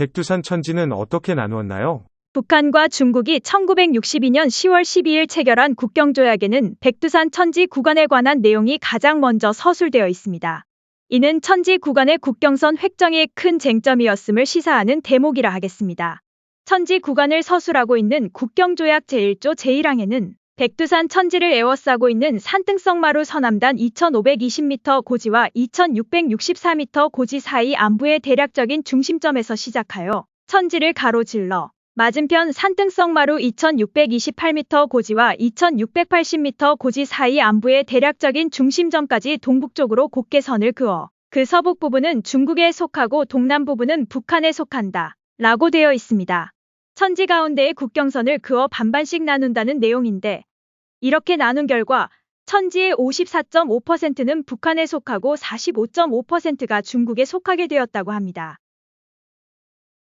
백두산 천지는 어떻게 나누었나요? 북한과 중국이 1962년 10월 12일 체결한 국경조약에는 백두산 천지 구간에 관한 내용이 가장 먼저 서술되어 있습니다. 이는 천지 구간의 국경선 획정이 큰 쟁점이었음을 시사하는 대목이라 하겠습니다. 천지 구간을 서술하고 있는 국경조약 제1조 제1항에는 백두산 천지를 에워싸고 있는 산등성마루 서남단 2520m 고지와 2664m 고지 사이 안부의 대략적인 중심점에서 시작하여 천지를 가로질러 맞은편 산등성마루 2628m 고지와 2680m 고지 사이 안부의 대략적인 중심점까지 동북쪽으로 곧게 선을 그어 그 서북 부분은 중국에 속하고 동남 부분은 북한에 속한다. 라고 되어 있습니다. 천지 가운데의 국경선을 그어 반반씩 나눈다는 내용인데 이렇게 나눈 결과 천지의 54.5%는 북한에 속하고 45.5%가 중국에 속하게 되었다고 합니다.